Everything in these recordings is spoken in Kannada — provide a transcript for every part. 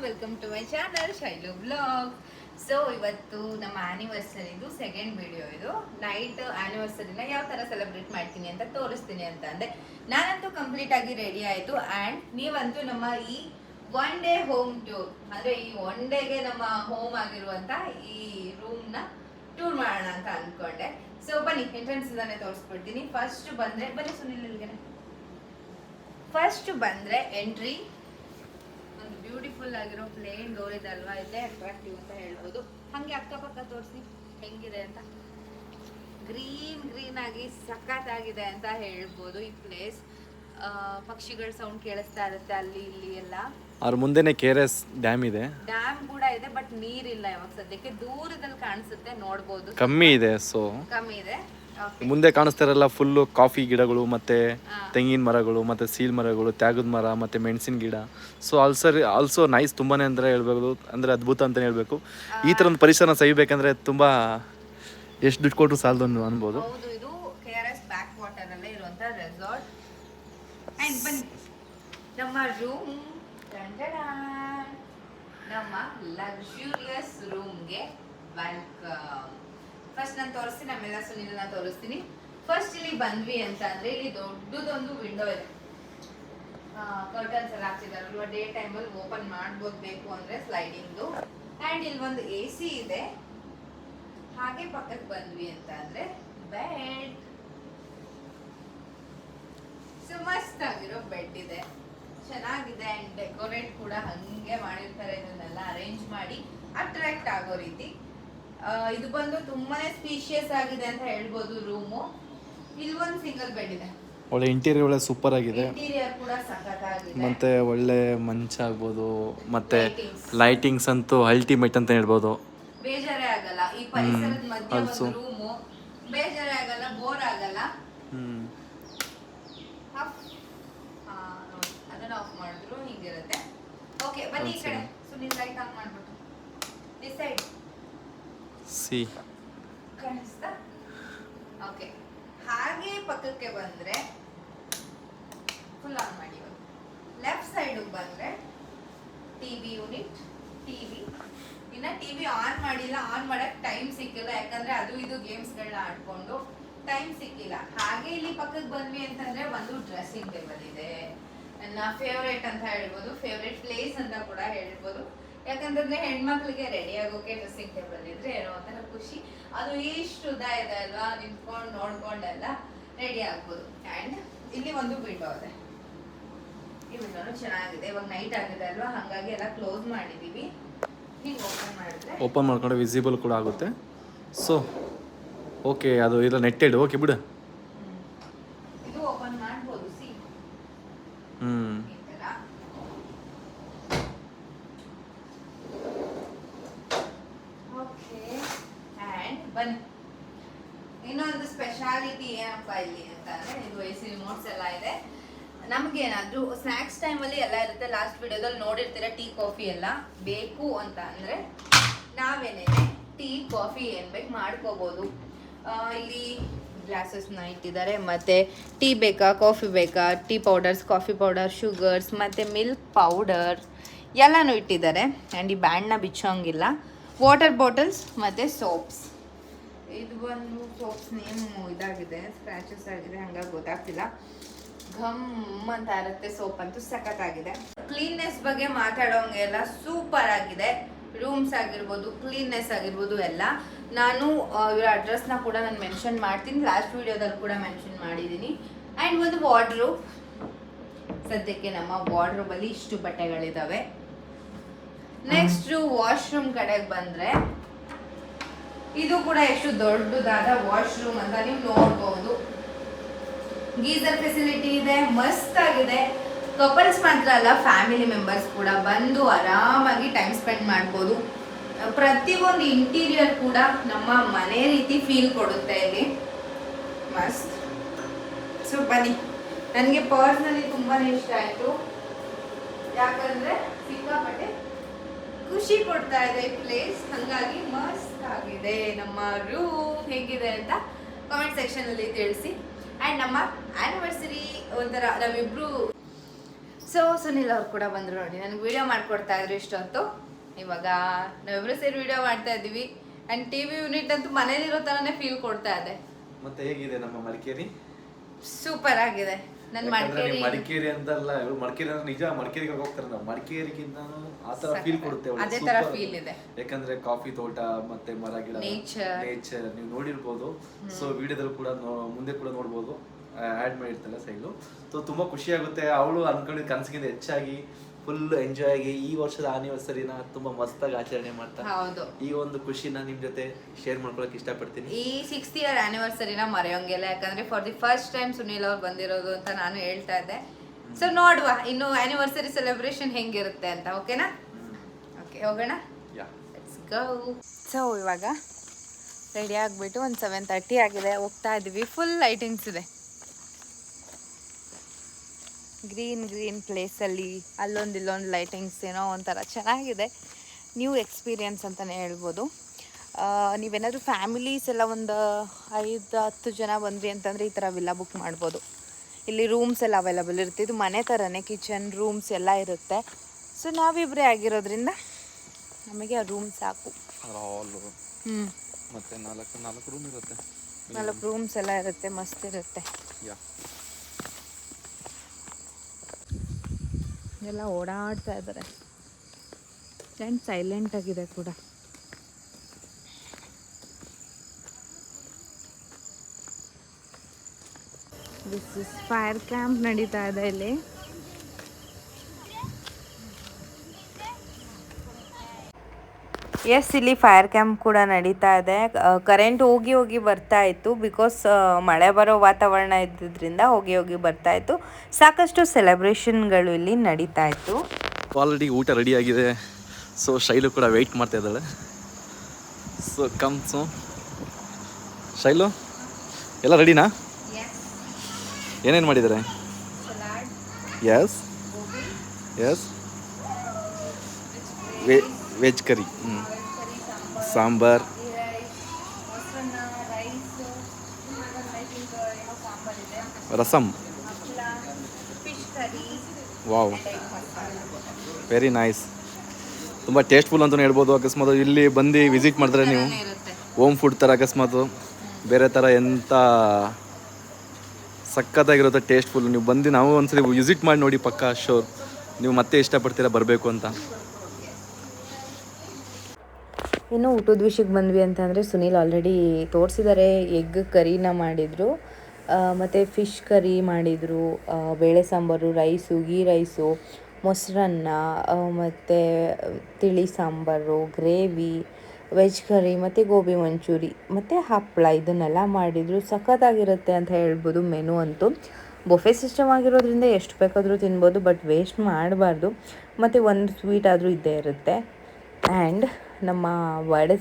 Welcome to my channel Shailu blog so ಇವತ್ತು ನಮ್ಮ ಆನಿವರ್ಸರಿದು ಸೆಕೆಂಡ್ ವಿಡಿಯೋ ಇದು. ನೈಟ್ ಆನಿವರ್ಸರಿನ ಯಾವ ತರ ಸೆಲೆಬ್ರೇಟ್ ಮಾಡ್ತೀನಿ ಅಂತ ತೋರಿಸ್ತೀನಿ ಅಂತ ಅಂದೆ ನಾನಂತೂ ಕಂಪ್ಲೀಟ್ ಆಗಿ ರೆಡಿ ಆಯಿತು ಆ್ಯಂಡ್ ನೀವಂತೂ ನಮ್ಮ ಈ ಒನ್ ಡೇ ಹೋಮ್ ಟೂರ್ ಅಂದರೆ ಈ ಒನ್ ಡೇಗೆ ನಮ್ಮ ಹೋಮ್ ಆಗಿರುವಂಥ ಈ ರೂಮ್ನ ಟೂರ್ ಮಾಡೋಣ ಅಂತ ಅಂದ್ಕೊಂಡೆ ಸೊ ಬನ್ನಿ ಎಂಟ್ರೆನ್ಸ್ ಇಂದಾನೆ ತೋರಿಸ್ಬಿಡ್ತೀನಿ ಫಸ್ಟ್ ಬಂದರೆ, ಬನ್ನಿ ಸುನಿಲ್ ಫಸ್ಟ್ ಬಂದ್ರೆ ಎಂಟ್ರಿ ಒಂದು ಬ್ಯೂಟಿಫುಲ್ ಆಗಿರೋ ಪ್ಲೇನ್ ಡೋರ್ ಇದೆ ಅಲ್ವಾ? ಇಲ್ಲೇ ಅಟ್ರಾಕ್ಟಿವ್ ಅಂತ ಹೇಳ್ಬೋದು. ಹಂಗೆ ಅಕ್ಕಪಕ್ಕ ತೋರಿಸಿ ಹೆಂಗಿದೆ ಅಂತ? ಗ್ರೀನ್ ಗ್ರೀನ್ ಆಗಿ ಸಖತ್ತಾಗಿದೆ ಅಂತ ಹೇಳ್ಬೋದು ಈ ಪ್ಲೇಸ್ ಪಕ್ಷಿಗಳ ಸೌಂಡ್ ಕೇಳಿಸ್ತಾ ಇರುತ್ತೆ ಅಲ್ಲಿ ಇಲ್ಲಿ ಎಲ್ಲ. ಅವ್ರ ಮುಂದೆನೆ ಕೆ ಆರ್ ಎಸ್ ಡ್ಯಾಮ್ ಇದೆ. ಡ್ಯಾಮ್ ಕೂಡ ಇದೆ ಬಟ್ ನೀರಿಲ್ಲ ಇವಾಗ ಸದ್ಯಕ್ಕೆ. ದೂರದಲ್ಲಿ ಕಾಣಿಸುತ್ತೆ ನೋಡ್ಬೋದು. ಕಮ್ಮಿ ಇದೆ ಸೊ ಕಮ್ಮಿ ಇದೆ. ಮುಂದೆ ಕಾಣಿಸ್ತಾರಲ್ಲ ಫುಲ್ಲು ಕಾಫಿ ಗಿಡಗಳು ಮತ್ತೆ ತೆಂಗಿನ ಮರಗಳು ಮತ್ತೆ ಸೀಲ್ ಮರಗಳು ತ್ಯಾಗದ ಮರ ಮತ್ತೆ ಮೆಣಸಿನ ಗಿಡ. ಸೊ ಆಲ್ಸರ್ ಆಲ್ಸೋ ನೈಸ್ ತುಂಬಾನೇ ಅಂದ್ರೆ ಹೇಳ್ಬೇಕು ಅಂದ್ರೆ ಅದ್ಭುತ ಅಂತಲೇ ಹೇಳ್ಬೇಕು. ಈ ಥರ ಒಂದು ಪರಿಸರ ಸವಿಬೇಕಂದ್ರೆ ತುಂಬಾ ಎಷ್ಟು ದುಡ್ಡು ಕೊಟ್ಟರು ಸಾಲದು ಅನ್- ಅನ್ಬೋದು. ರೂಮ್ ನಮ್ಮ ಲಕ್ಸುರಿಯಸ್ ರೂಮ್ಗೆ ವೆಲ್ಕಮ್ ಫಸ್ಟ್ ನಾನು ತೋರಿಸ್ತೀನಿ, ಆಮೇಲೆ ಸುನಿಲನ ತೋರಿಸ್ತೀನಿ. ಫಸ್ಟ್ ಇಲ್ಲಿ ಬಂದ್ವಿ ಅಂತ ಅಂದ್ರೆ ಇಲ್ಲಿ ದೊಡ್ಡದೊಂದು ವಿಂಡೋ ಇದೆ. ಕರ್ಟನ್ಸ್ ಎಲ್ಲ ಹಾಕ್ತಿದಾರಲ್ವ ಡೇ ಟೈಮಲ್ಲಿ ಓಪನ್ ಮಾಡ್ಬೋದು ಬೇಕು ಅಂದ್ರೆ ಸ್ಲೈಡಿಂಗ್ದು ಅಂಡ್ ಇಲ್ಲಿ ಒಂದು ಎ ಸಿ ಇದೆ. ಹಾಗೆ ಪಕ್ಕಕ್ಕೆ ಬಂದ್ವಿ ಅಂತ ಅಂದ್ರೆ ಬೆಡ್ ಸೊ ಮಸ್ತ್ ಆಗಿರೋ ಬೆಡ್ ಇದೆ. ಚೆನ್ನಾಗಿದೆ ಅಂಡ್ ಡೆಕೋರೇಟ್ ಕೂಡ ಹಂಗೆ ಮಾಡಿರ್ತಾರೆ. ಇದನ್ನೆಲ್ಲ ಅರೇಂಜ್ ಮಾಡಿ ಅಟ್ರಾಕ್ಟ್ ಆಗೋ ರೀತಿ ಇದು ಬಂದು ತುಂಬಾನೇ ಸ್ಪೀಶಿಯಸ್ ಆಗಿದೆ ಅಂತ ಹೇಳ್ಬೋದು ರೂಮು. ಇಲ್ಲಿ ಒಂದು ಸಿಂಗಲ್ ಬೆಡ್ ಇದೆ. ಒಳ್ಳೆ ಇಂಟೀರಿಯರ್ ಒಳ್ಳೆ ಸೂಪರ್ ಆಗಿದೆ. ಇಂಟೀರಿಯರ್ ಕೂಡ ಸಖತ್ತಾಗಿದೆ. ಮತ್ತೆ ಒಳ್ಳೆ ಮಂಚ ಆಗ್ಬೋದು ಮತ್ತೆ ಲೈಟಿಂಗ್ಸ್ ಅಂತೂ ಅಲ್ಟಿಮೇಟ್ ಅಂತ ಹೇಳ್ಬೋದು. ಬೇಜಾರೇ ಆಗಲ್ಲ. ಈ ಪರಿಸರದ ಮಧ್ಯೆ ಒಂದು ರೂಮು. ಬೇಜಾರೇ ಆಗಲ್ಲ ಬೋರ್ ಆಗಲ್ಲ. ಹ್ಮ್. ಅದನ್ನ ಆಫ್ ಮಾಡಿದ್ರು ಹಿಂಗಿರುತ್ತೆ. ಓಕೆ ಬನ್ನಿ ಈ ಕಡೆ. ಸುನಿಲ್ ಲೈಟ್ ಆನ್ ಮಾಡ್ಬಿಟ್ಟು. ಡಿಸೈಡ್ ಸಿ. ಓಕೆ ಹಾಗೆ ಪಕ್ಕಕ್ಕೆ ಬಂದ್ರೆ ಫುಲ್ ಆನ್ ಮಾಡಿ ಲೆಫ್ಟ್ ಸೈಡ್ ಬಂದ್ರೆ ಟಿವಿ ಯೂನಿಟ್ ಟಿವಿ ಇನ್ನ ಟಿವಿ ಆನ್ ಮಾಡಿಲ್ಲ ಆನ್ ಮಾಡಕ್ ಟೈಮ್ ಸಿಕ್ಕಿಲ್ಲ, ಯಾಕಂದ್ರೆ ಅದು ಇದು ಗೇಮ್ಸ್ಗಳನ್ನ ಆಡ್ಕೊಂಡು ಟೈಮ್ ಸಿಕ್ಕಿಲ್ಲ. ಹಾಗೆ ಇಲ್ಲಿ ಪಕ್ಕಕ್ಕೆ ಬಂದ್ವಿ ಅಂತಂದ್ರೆ ಒಂದು ಡ್ರೆಸ್ಸಿಂಗ್ ಟೇಬಲ್ ಇದೆ. ನನ್ನ ಫೇವ್ರೇಟ್ ಅಂತ ಹೇಳ್ಬೋದು ಫೇವ್ರೇಟ್ ಪ್ಲೇಸ್ ಅಂತ ಕೂಡ ಹೇಳ್ಬೋದು. ಯಾಕಂತಂದ್ರೆ ಹೆಣ್ಮಕ್ಳಿಗೆ ರೆಡಿ ಆಗೋಕೆ ಡ್ರೆಸ್ಸಿಂಗ್ ಟೇಬಲ್ ಇದ್ರೆ ಏನೋ ಒಂಥರ ಖುಷಿ. ಅದು ಇಷ್ಟು ಉದ್ದ ಇದೆ ಅಲ್ವಾ? ನಿಂತ್ಕೊಂಡು ನೋಡ್ಕೊಂಡೆಲ್ಲ ರೆಡಿ ಆಗ್ಬೋದು. ಆ್ಯಂಡ್ ಇಲ್ಲಿ ಒಂದು ವಿಂಡೋ ಇದೆ. ಈ ವಿಂಡೋನು ಚೆನ್ನಾಗಿದೆ. ಇವಾಗ ನೈಟ್ ಆಗಿದೆ ಅಲ್ವಾ? ಹಾಗಾಗಿ ಎಲ್ಲ ಕ್ಲೋಸ್ ಮಾಡಿದೀವಿ. ಹೀಗೆ ಓಪನ್ ಮಾಡಿದ್ರೆ ಓಪನ್ ಮಾಡ್ಕೊಂಡ್ರೆ ವಿಸಿಬಲ್ ಕೂಡ ಆಗುತ್ತೆ. ಸೊ ಓಕೆ ಅದು ಇಲ್ಲ ನೆಟ್ಟೆಡ್ ಓಕೆ ಬಿಡು ಹ್ಮ್. ಇದು ಓಪನ್ ಮಾಡ್ಬೋದು ಸಿ ಹ್ಮ್ ಈ ತರ ಓಕೆ ಆ್ಯಂಡ್ ಬನ್ನಿ ಇನ್ನೊಂದು ಸ್ಪೆಷಾಲಿಟಿ ಏನಪ್ಪ ಇಲ್ಲಿ ಅಂತ ಅಂದ್ರೆ ಇದು ಎ ಸಿ ರಿಮೋಟ್ಸ್ ಎಲ್ಲ ಇದೆ ನಮ್ಗೆ ಏನಾದ್ರು ಸ್ನ್ಯಾಕ್ಸ್ ಟೈಮಲ್ಲಿ ಎಲ್ಲ ಇರುತ್ತೆ. ಲಾಸ್ಟ್ ವಿಡಿಯೋದಲ್ಲಿ ನೋಡಿರ್ತೀರ ಟೀ, ಕಾಫಿ ಎಲ್ಲ? ಬೇಕು ಅಂತ ಅಂದ್ರೆ ನಾವೇನೇನೆ? ಟೀ, ಕಾಫಿ ಏನ್ ಬೇಕು ಮಾಡ್ಕೋಬಹುದು ಇಲ್ಲಿ ಗ್ಲಾಸಸ್ನ ಇಟ್ಟಿದ್ದಾರೆ ಮತ್ತೆ ಟೀ ಬೇಕಾ, ಕಾಫಿ ಬೇಕಾ? Tea powders coffee powder sugars ಮತ್ತೆ ಮಿಲ್ಕ್ ಪೌಡರ್ ಎಲ್ಲನೂ ಇಟ್ಟಿದ್ದಾರೆ. ಆ್ಯಂಡ್ ಈ ಬ್ಯಾಂಡ್ನ ಬಿಚ್ಚೋಂಗಿಲ್ಲ. ವಾಟರ್ ಬಾಟಲ್ಸ್ ಮತ್ತು ಸೋಪ್ಸ್ ಇದು ಬಂದು ಸೋಪ್ಸ್ ನೇಮ್ ಇದಾಗಿದೆ? ಸ್ಕ್ರಾಚಸ್ ಆಗಿದೆ, ಹಂಗಾಗಿ ಗೊತ್ತಾಗ್ತಿಲ್ಲ. ಘಮ್ ಅಂತ ಇರುತ್ತೆ ಸೋಪ್ ಅಂತೂ ಸಖತ್ತಾಗಿದೆ. ಕ್ಲೀನ್ನೆಸ್ ಬಗ್ಗೆ ಮಾತಾಡೋಂಗೆಲ್ಲ ಸೂಪರ್ ಆಗಿದೆ. ರೂಮ್ಸ್ ಆಗಿರ್ಬೋದು ಕ್ಲೀನ್ನೆಸ್ ಆಗಿರ್ಬೋದು ಎಲ್ಲ. ನಾನು ಇವರ ಅಡ್ರೆಸ್ನ ಕೂಡ ನಾನು ಮೆನ್ಷನ್ ಮಾಡ್ತೀನಿ. ಲಾಸ್ಟ್ ವೀಡಿಯೋದಲ್ಲಿ ಕೂಡ ಮೆನ್ಷನ್ ಮಾಡಿದ್ದೀನಿ. ಆ್ಯಂಡ್ ಒಂದು ವಾರ್ಡ್ರು ಸದ್ಯಕ್ಕೆ ನಮ್ಮ ವಾರ್ಡ್ರೋಬ್ ಅಲ್ಲಿ ಇಷ್ಟು ಬಟ್ಟೆಗಳಿದಾವೆ. ನೆಕ್ಸ್ಟ್ ವಾಶ್ರೂಮ್ ಕಡೆಗೆ ಬಂದರೆ, ಇದು ಕೂಡ ಎಷ್ಟು ದೊಡ್ಡದಾದ ವಾಶ್ರೂಮ್ ಅಂತ ನೀವು ನೋಡ್ಬೋದು. ಗೀಸರ್ ಫೆಸಿಲಿಟಿ ಇದೆ, ಮಸ್ತ್ ಆಗಿದೆ. ಕಪಲ್ಸ್ ಮಾತ್ರ ಅಲ್ಲ ಫ್ಯಾಮಿಲಿ ಮೆಂಬರ್ಸ್ ಕೂಡ ಬಂದು ಆರಾಮಾಗಿ ಟೈಮ್ ಸ್ಪೆಂಡ್ ಮಾಡ್ಬೋದು. ಪ್ರತಿಯೊಂದು ಇಂಟೀರಿಯರ್ ಕೂಡ ನಮ್ಮ ಮನೆ ರೀತಿ ಫೀಲ್ ಕೊಡುತ್ತೆ ಇಲ್ಲಿ. ಮಸ್ತ್. ಸೊ ಬನ್ನಿ. ನನಗೆ ಪರ್ಸ್ನಲಿ ತುಂಬಾ ಇಷ್ಟ ಆಯಿತು. ಯಾಕಂದ್ರೆ ಸಿಕ್ಕಾಪಟ್ಟೆ ಖುಷಿ ಕೊಡ್ತಾ ಇದೆ ಪ್ಲೇಸ್ ಹಂಗಾಗಿ ಮಸ್ತ್ ಆಗಿದೆ. ನಮ್ಮ ರೂಮ್ ಹೇಗಿದೆ ಅಂತ ಕಾಮೆಂಟ್ ಸೆಕ್ಷನ್ ಅಲ್ಲಿ ತಿಳಿಸಿ. ಅಂಡ್ ನಮ್ಮ ಆನಿವರ್ಸರಿ ಒಂಥರ ನಾವಿಬ್ರು ಸೊ ಸುನಿಲ್ ಅವ್ರು ಕೂಡ ಬಂದರು ನೋಡಿ ನನಗೆ ವಿಡಿಯೋ ಮಾಡ್ಕೊಡ್ತಾ ಇದ್ರು ಇಷ್ಟೊತ್ತು. ಇವಾಗ ನಾವಿಬ್ರು ಸೇರಿ ವಿಡಿಯೋ ಮಾಡ್ತಾ ಇದ್ದೀವಿ. ಆ್ಯಂಡ್ ಟಿ ವಿ ಯೂನಿಟ್ ಅಂತೂ ಮನೇಲಿರೋ ಥರನೇ ಫೀಲ್ ಕೊಡ್ತಾ ಇದೆ. ಮತ್ತೆ ಹೇಗಿದೆ ನಮ್ಮ ಮಡಿಕೇರಿ? ಸೂಪರ್ ಆಗಿದೆ. ಯಾಕಂದ್ರೆ ಮಡಿಕೇರಿ ಅಂತಲ್ಲ ಇವ್ರು ಮಡಿಕೇರಿ ಅಂದ್ರೆ ನಿಜ ಮಡಿಕೇರಿಗೆ ಹೋಗ್ತಾರೆ ನಾವು. ಮಡಿಕೇರಿಗಿಂತ ಆ ತರ ಫೀಲ್ ಕೊಡುತ್ತೆ ಅದೇ ತರ super. ಇದೆ. ಯಾಕಂದ್ರೆ ಕಾಫಿ ತೋಟ ಮತ್ತೆ ಮರ ಗಿಡ ನೇಚರ್ ನೀವು ನೋಡಿರ್ಬೋದು. ಸೊ ವಿಡಿಯೋದಲ್ಲಿ ಕೂಡ ಮುಂದೆ ಕೂಡ ನೋಡ್ಬೋದು. ಆ್ಯಡ್ ಮಾಡಿರ್ತಾಳೆ ಸೈಡು ಸೊ ತುಂಬಾ ಖುಷಿ ಆಗುತ್ತೆ. ಅವಳು ಅನ್ಕೊಂಡಿದ್ದ ಕನಸಿಗಿಂತ ಹೆಚ್ಚಾಗಿ ಫುಲ್ ಎಂಜಾಯ್ ಆಗಿ ಈ ವರ್ಷದ ಆನಿವರ್ಸರಿನ ತುಂಬಾ ಮಸ್ತಾಗಿ ಆಚರಣೆ ಮಾಡ್ತಾ. ಹೌದು. ಈ ಒಂದು ಖುಷಿನ ನಿಮ್ ಜೊತೆ ಶೇರ್ ಮಾಡ್ಕೊಳಕ್ ಇಷ್ಟಪಡ್ತೀನಿ. ಈ ಸಿಕ್ಸ್ತ್ ಇಯರ್ ಆನಿವರ್ಸರಿನ ಮರೆಯೋಂಗಿಲ್ಲ ಯಾಕಂದ್ರೆ for the first time Sunil ಅವ್ರು ಬಂದಿರೋದು ಅಂತ ನಾನು ಹೇಳ್ತಾ ಇದ್ದೆ. ಸೊ ನೋಡುವ ಇನ್ನು ಆನಿವರ್ಸರಿ ಸೆಲೆಬ್ರೇಷನ್ ಹೆಂಗಿರುತ್ತೆ ಅಂತ ಓಕೆನಾ ಓಕೆ ಹೋಗೋಣ? ಸೊ ಇವಾಗ ರೆಡಿ ಆಗಿಬಿಟ್ಟು ಒಂದು ಸೆವೆನ್ ತರ್ಟಿ ಆಗಿದೆ ಹೋಗ್ತಾ ಇದ್ದೀವಿ ಫುಲ್ ಲೈಟಿಂಗ್ಸ್ ಇದೆ. ಗ್ರೀನ್ ಗ್ರೀನ್ ಪ್ಲೇಸಲ್ಲಿ ಅಲ್ಲೊಂದು ಇಲ್ಲೊಂದು ಲೈಟಿಂಗ್ಸ್ ಏನೋ ಒಂಥರ ಚೆನ್ನಾಗಿದೆ. ನ್ಯೂ ಎಕ್ಸ್ಪೀರಿಯನ್ಸ್ ಅಂತಲೇ ಹೇಳ್ಬೋದು. ನೀವೇನಾದರೂ ಫ್ಯಾಮಿಲೀಸ್ ಎಲ್ಲ ಒಂದು ಐದು ಹತ್ತು ಜನ ಬಂದ್ರಿ ಅಂತಂದರೆ ಈ ಥರ ವಿಲ್ಲ ಬುಕ್ ಮಾಡ್ಬೋದು. ಇಲ್ಲಿ ರೂಮ್ಸ್ ಎಲ್ಲ ಅವೈಲಬಲ್ ಇರುತ್ತೆ. ಇದು ಮನೆ ಥರನೇ ಕಿಚನ್ ರೂಮ್ಸ್ ಎಲ್ಲ ಇರುತ್ತೆ. ಸೊ ನಾವಿಬ್ಬರೇ ಆಗಿರೋದ್ರಿಂದ ನಮಗೆ ಆ ರೂಮ್ ಸಾಕು. ಹ್ಞೂ ಮತ್ತೆ ನಾಲ್ಕು ನಾಲ್ಕು ರೂಮ್ ಇರುತ್ತೆ. ನಾಲ್ಕು ರೂಮ್ಸ್ ಎಲ್ಲ ಇರುತ್ತೆ ಮಸ್ತ್ ಇರುತ್ತೆ. ಎಲ್ಲ ಓಡಾಡ್ತಾ ಇದ್ದಾರೆ. ಆ್ಯಂಡ್ ಸೈಲೆಂಟ್ ಆಗಿದೆ ಕೂಡ. ದಿಸ್ ಇಸ್ ಫೈರ್ ಕ್ಯಾಂಪ್ ನಡೀತಾ ಇದೆ ಇಲ್ಲಿ. ಎಸ್ ಇಲ್ಲಿ ಫೈರ್ ಕ್ಯಾಂಪ್ ಕೂಡ ನಡೀತಾ ಇದೆ. ಕರೆಂಟ್ ಹೋಗಿ ಹೋಗಿ ಬರ್ತಾ ಇತ್ತು. ಬಿಕಾಸ್ ಮಳೆ ಬರೋ ವಾತಾವರಣ ಇದ್ದಿದ್ರಿಂದ ಹೋಗಿ ಹೋಗಿ ಬರ್ತಾ ಇತ್ತು. ಸಾಕಷ್ಟು ಸೆಲೆಬ್ರೇಷನ್ಗಳು ಇಲ್ಲಿ ನಡೀತಾ ಇತ್ತು. ಆಲ್ರೆಡಿ ಊಟ ರೆಡಿ ಆಗಿದೆ. ಸೊ ಶೈಲು ಕೂಡ ವೆಯ್ಟ್ ಮಾಡ್ತಾ ಇದ್ದಾಳೆ. ಸೊ ಕಮ್ ಸೊ ಶೈಲು ಎಲ್ಲ ರೆಡಿನಾ ಏನೇನು ಮಾಡಿದ್ದಾರೆ? ಎಸ್ ಎಸ್ ವೆ ವೆಜ್ ಕರಿ. ಹ್ಞೂ sambar. Rasam wow. Very nice ತುಂಬ ಟೇಸ್ಟ್ಫುಲ್ ಅಂತಲೂ ಹೇಳ್ಬೋದು. ಅಕಸ್ಮಾತ್ ಇಲ್ಲಿ ಬಂದು ವಿಸಿಟ್ ಮಾಡಿದ್ರೆ ನೀವು ಹೋಮ್ ಫುಡ್ ಥರ ಅಕಸ್ಮಾತ್ ಬೇರೆ ಥರ ಎಂಥ ಸಖತ್ತಾಗಿರುತ್ತೆ ಟೇಸ್ಟ್ಫುಲ್ ನೀವು ಬಂದು ನಾವು ಒಂದ್ಸರಿ ವಿಸಿಟ್ ಮಾಡಿ ನೋಡಿ ಪಕ್ಕ ಶೋರ್ ನೀವು ಮತ್ತೆ ಇಷ್ಟಪಡ್ತೀರಾ ಬರಬೇಕು ಅಂತ. ಇನ್ನು ಊಟದ ವಿಷಯಕ್ಕೆ ಬಂದ್ವಿ ಅಂತಂದರೆ ಸುನೀಲ್ ಆಲ್ರೆಡಿ ತೋರಿಸಿದ್ದಾರೆ ಎಗ್ ಕರಿನ ಮಾಡಿದರು ಮತ್ತು ಫಿಶ್ ಕರಿ ಮಾಡಿದರು ಬೇಳೆ ಸಾಂಬಾರು ರೈಸು ಗೀ ರೈಸು ಮೊಸರನ್ನ ಮತ್ತು ತಿಳಿ ಸಾಂಬಾರು ಗ್ರೇವಿ ವೆಜ್ ಕರಿ, ಮತ್ತು ಗೋಬಿ ಮಂಚೂರಿ, ಮತ್ತು ಹಪ್ಪಳ ಇದನ್ನೆಲ್ಲ ಮಾಡಿದರು. ಸಖತ್ತಾಗಿರುತ್ತೆ ಅಂತ ಹೇಳ್ಬೋದು ಮೆನು ಅಂತೂ. ಬೊಫೆ ಸಿಸ್ಟಮ್ ಆಗಿರೋದ್ರಿಂದ ಎಷ್ಟು ಬೇಕಾದರೂ ತಿನ್ಬೋದು ಬಟ್ ವೇಸ್ಟ್ ಮಾಡಬಾರ್ದು. ಮತ್ತು ಒಂದು ಸ್ವೀಟ್ ಆದರೂ ಇದ್ದೇ ಇರುತ್ತೆ. ಆ್ಯಂಡ್ ನಮ್ಮ ಬರ್ಡೇ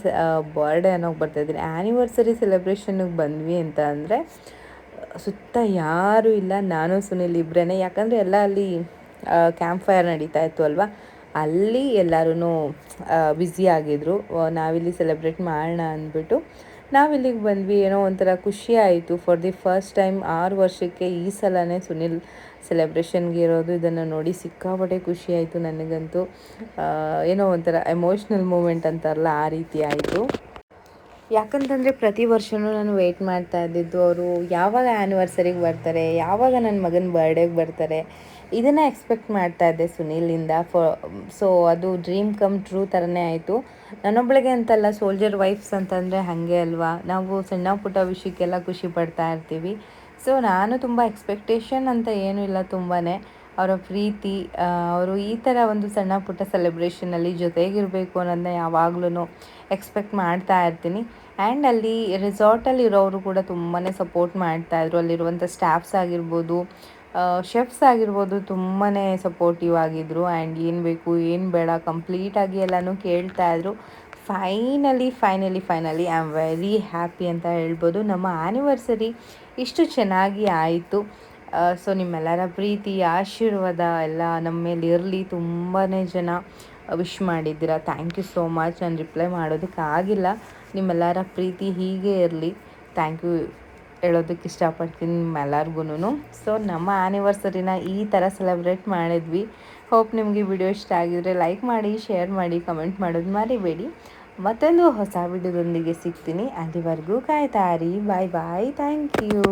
ಬರ್ಡೇ ಅನ್ನೋಕೆ ಬರ್ತಾಯಿದ್ದೀನಿ ಆ್ಯನಿವರ್ಸರಿ ಸೆಲೆಬ್ರೇಷನ್ಗೆ ಬಂದ್ವಿ ಅಂತ ಅಂದರೆ, ಸುತ್ತ ಯಾರೂ ಇಲ್ಲ. ನಾನು, ಸುನಿಲ್ ಇಬ್ಬರೇ ಯಾಕಂದರೆ ಎಲ್ಲ ಅಲ್ಲಿ ಕ್ಯಾಂಪ್ ಫೈರ್ ನಡೀತಾ ಇತ್ತು ಅಲ್ವಾ? ಅಲ್ಲಿ ಎಲ್ಲರೂ ಆಗಿದ್ರು. ನಾವಿಲ್ಲಿ ಸೆಲೆಬ್ರೇಟ್ ಮಾಡೋಣ ಅಂದ್ಬಿಟ್ಟು ನಾವಿಲ್ಲಿಗೆ ಬಂದ್ವಿ. ಏನೋ ಒಂಥರ ಖುಷಿ ಆಯಿತು. ಫಾರ್ ದಿ ಫಸ್ಟ್ ಟೈಮ್ ಆರು ವರ್ಷಕ್ಕೆ ಈ ಸಲನೇ ಸುನಿಲ್ ಸೆಲೆಬ್ರೇಷನ್ಗೆ ಇರೋದು, ಇದನ್ನು ನೋಡಿ ಸಿಕ್ಕಾಪಟ್ಟೆ ಖುಷಿ ಆಯಿತು ನನಗಂತೂ. ಏನೋ ಒಂಥರ ಎಮೋಷ್ನಲ್ ಮೂಮೆಂಟ್ ಅಂತಾರಲ್ಲ, ಆ ರೀತಿ ಆಯಿತು. ಯಾಕಂತಂದರೆ ಪ್ರತಿ ವರ್ಷವೂ ನಾನು ವೆಯ್ಟ್ ಮಾಡ್ತಾ ಇದ್ದಿದ್ದು, ಅವರು ಯಾವಾಗ ಆ್ಯನಿವರ್ಸರಿಗೆ ಬರ್ತಾರೆ, ಯಾವಾಗ ನನ್ನ ಮಗನ ಬರ್ಡೇಗೆ ಬರ್ತಾರೆ, ಇದನ್ನು ಎಕ್ಸ್ಪೆಕ್ಟ್ ಮಾಡ್ತಾ ಇದ್ದೆ ಸುನೀಲಿಂದ ಫೋ ಸೊ ಅದು ಡ್ರೀಮ್ ಕಮ್ ಟ್ರೂ ಥರನೇ ಆಯಿತು. ನನ್ನೊಬ್ಬಳಿಗೆ ಅಂತಲ್ಲ ಸೋಲ್ಜರ್ ವೈಫ್ಸ್ ಅಂತಂದರೆ ಹಾಗೆ ಅಲ್ವಾ? ನಾವು ಸಣ್ಣ ಪುಟ್ಟ ವಿಷಯಕ್ಕೆಲ್ಲ ಖುಷಿ ಪಡ್ತಾ ಇರ್ತೀವಿ. ಸೊ ನಾನು ತುಂಬ ಎಕ್ಸ್ಪೆಕ್ಟೇಷನ್ ಅಂತ ಏನೂ ಇಲ್ಲ ತುಂಬಾ ಅವರ ಪ್ರೀತಿ ಅವರು ಈ ಥರ ಒಂದು ಸಣ್ಣ ಪುಟ್ಟ ಸೆಲೆಬ್ರೇಷನಲ್ಲಿ ಜೊತೆಗಿರಬೇಕು ಅನ್ನೋದನ್ನ ಯಾವಾಗ್ಲೂ ಎಕ್ಸ್ಪೆಕ್ಟ್ ಮಾಡ್ತಾ ಇರ್ತೀನಿ. ಆ್ಯಂಡ್ ಅಲ್ಲಿ ರೆಸಾರ್ಟಲ್ಲಿ ಇರೋರು ಕೂಡ ತುಂಬಾ ಸಪೋರ್ಟ್ ಮಾಡ್ತಾಯಿದ್ರು ಅಲ್ಲಿರುವಂಥ ಸ್ಟಾಫ್ಸ್ ಆಗಿರ್ಬೋದು ಶೆಫ್ಸ್ ಆಗಿರ್ಬೋದು ತುಂಬಾ ಸಪೋರ್ಟಿವ್ ಆಗಿದ್ದರು ಆ್ಯಂಡ್ ಏನು ಬೇಕು, ಏನು ಬೇಡ ಕಂಪ್ಲೀಟಾಗಿ ಎಲ್ಲನೂ ಕೇಳ್ತಾಯಿದ್ರು finally finally finally I am very happy ಅಂತ ಹೇಳ್ಬೋದು. ನಮ್ಮ ಆ್ಯನಿವರ್ಸರಿ ಇಷ್ಟು ಚೆನ್ನಾಗಿ ಆಯಿತು. ಸೊ ನಿಮ್ಮೆಲ್ಲರ ಪ್ರೀತಿ, ಆಶೀರ್ವಾದ ಎಲ್ಲ ನಮ್ಮ ಮೇಲೆ ಇರಲಿ. ತುಂಬಾ ಜನ ವಿಶ್ ಮಾಡಿದ್ದೀರಾ. ಥ್ಯಾಂಕ್ ಯು ಸೋ ಮಚ್ ನಾನು ರಿಪ್ಲೈ ಮಾಡೋದಕ್ಕೆ ಆಗಿಲ್ಲ. ನಿಮ್ಮೆಲ್ಲರ ಪ್ರೀತಿ ಹೀಗೆ ಇರಲಿ. ಥ್ಯಾಂಕ್ ಯು ಹೇಳೋದಕ್ಕೆ ಇಷ್ಟಪಡ್ತೀನಿ ನಿಮ್ಮೆಲ್ಲರಿಗೂ ಸೊ ನಮ್ಮ ಆ್ಯನಿವರ್ಸರಿನ ಈ ಥರ ಸೆಲೆಬ್ರೇಟ್ ಮಾಡಿದ್ವಿ. ಹೋಪ್ ನಿಮಗೆ ವಿಡಿಯೋ ಇಷ್ಟ ಆಗಿದ್ರೆ ಲೈಕ್ ಮಾಡಿ ಶೇರ್ ಮಾಡಿ ಕಮೆಂಟ್ ಮಾಡೋದು ಮರಿಬೇಡಿ. ಮತ್ತೊಂದು ಹೊಸ ವಿಡಿಯೋದೊಂದಿಗೆ ಸಿಗ್ತೀನಿ. ಅಲ್ಲಿವರೆಗೂ ಕಾಯ್ತಾರಿ ಬಾಯ್ ಬಾಯ್ ಥ್ಯಾಂಕ್ ಯು